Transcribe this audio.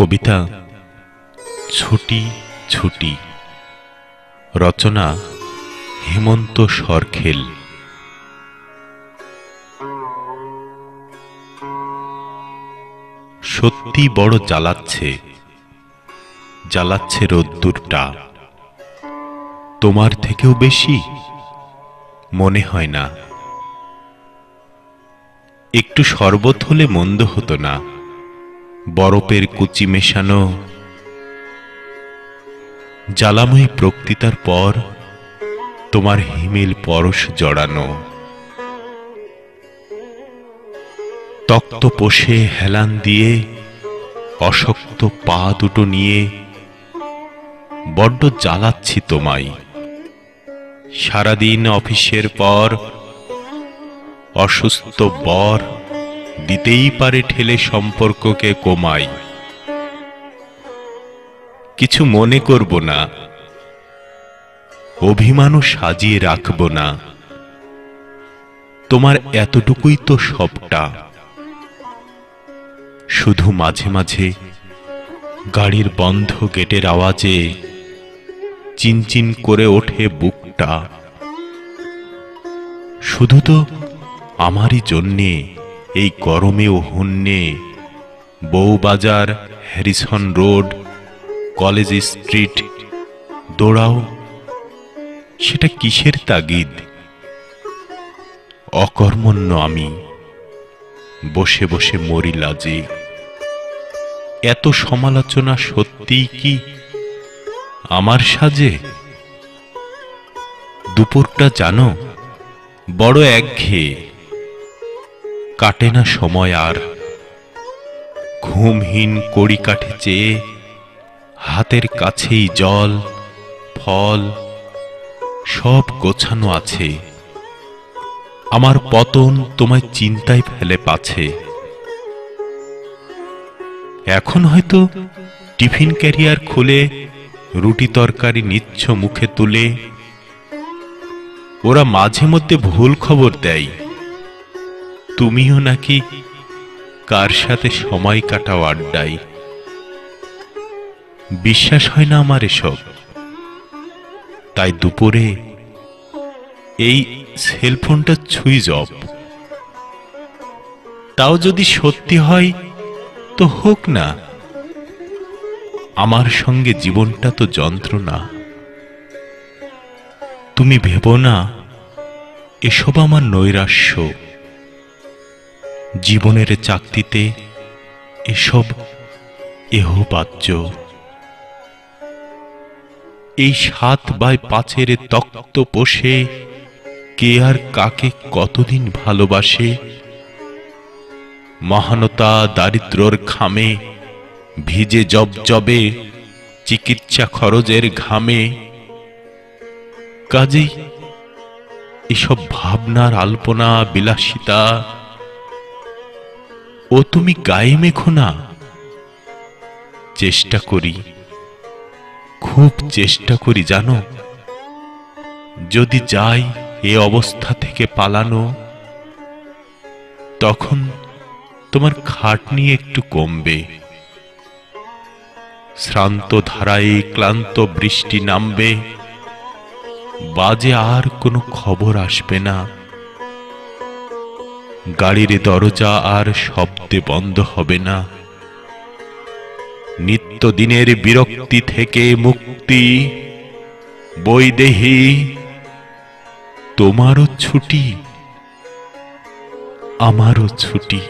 কবিতা ছুটি ছুটি। রচনা হেমন্ত সরখেল। সত্যি বড় জ্বালাচ্ছে জ্বালাচ্ছে রোদ্দুরটা। তোমার থেকেও বেশি মনে হয় না। একটু শরবত হলে মন্দ হতো না। বরফের কুচি মেশানো। জ্বালাময়ী প্রকৃতার পর তোমার হিমেল পরশ জড়ানো। তক্ত পোষে হেলান দিয়ে অশক্ত পা দুটো নিয়ে বড্ড জ্বালাচ্ছি তোমায়। সারাদিন অফিসের পর অসুস্থ বর দিতেই পারে ঠেলে সম্পর্ককে কমাই। কিছু মনে করব না। অভিমানও সাজিয়ে রাখব না। তোমার এতটুকুই তো সবটা। শুধু মাঝে মাঝে গাড়ির বন্ধ গেটের আওয়াজে চিনচিন করে ওঠে বুকটা। শুধু তো আমারই জন্যে এই গরমে ও হন্যে Bowbazar, Harrison road, college street, দৌড়াও। সেটা কিসের তাগিদ? অকর্মণ্য আমি, বসে বসে মরি লাজে এত সমালোচনা সত্যিই কি আমার সাজে? দুপুরটা জানো, বড় একঘেয়ে। কাটে না সময় আর। ঘুমহীন কড়ি কাঠে চেয়ে হাতের কাছেই জল, ফল, সব গোছানো আছে। আমার পতন তোমায় চিন্তায় ফেলে পাছে। এখন হয়তো টিফিন ক্যারিয়ার খুলে, রুটি তরকারি নিচ্ছ মুখে তুলে। ওরা মাঝে মধ্যে ভুল খবর দেয়। তুমিও নাকি কার সাথে সময় কাটাও আড্ডায়? বিশ্বাস হয় না আমার এসব। তাই দুপুরে এই সেলফোনটা ছুঁই জব তাও যদি সত্যি হয়, তো হোক না। আমার সঙ্গে জীবনটা তো যন্ত্রণা। তুমি ভেবো না, এসব আমার নৈরাশ্য। জীবনের চাকতিতে এসব এহবাচ্য এই সাত বাই পাঁচের তক্ত পোষে কে আর কাকে কতদিন ভালোবাসে? মহানতা দারিদ্রর খামে ভিজে জবজবে চিকিৎসা খরচের ঘামে। কাজেই এসব ভাবনার আলপনা, বিলাসিতা ও তুমি গায়ে মেখো না। চেষ্টা করি, খুব চেষ্টা করি জানো। যদি যাই এ অবস্থা থেকে পালানো, তখন তোমার খাটনি একটু কমবে। শ্রান্ত ধারায় ক্লান্ত বৃষ্টি নামবে, বাজে আর কোনো খবর আসবে না। গাড়ির দরজা আর শব্দে বন্ধ হবে না। নিত্যদিনের বিরক্তি থেকে মুক্তি, বৈদেহী, তোমারও ছুটি, আমারও ছুটি।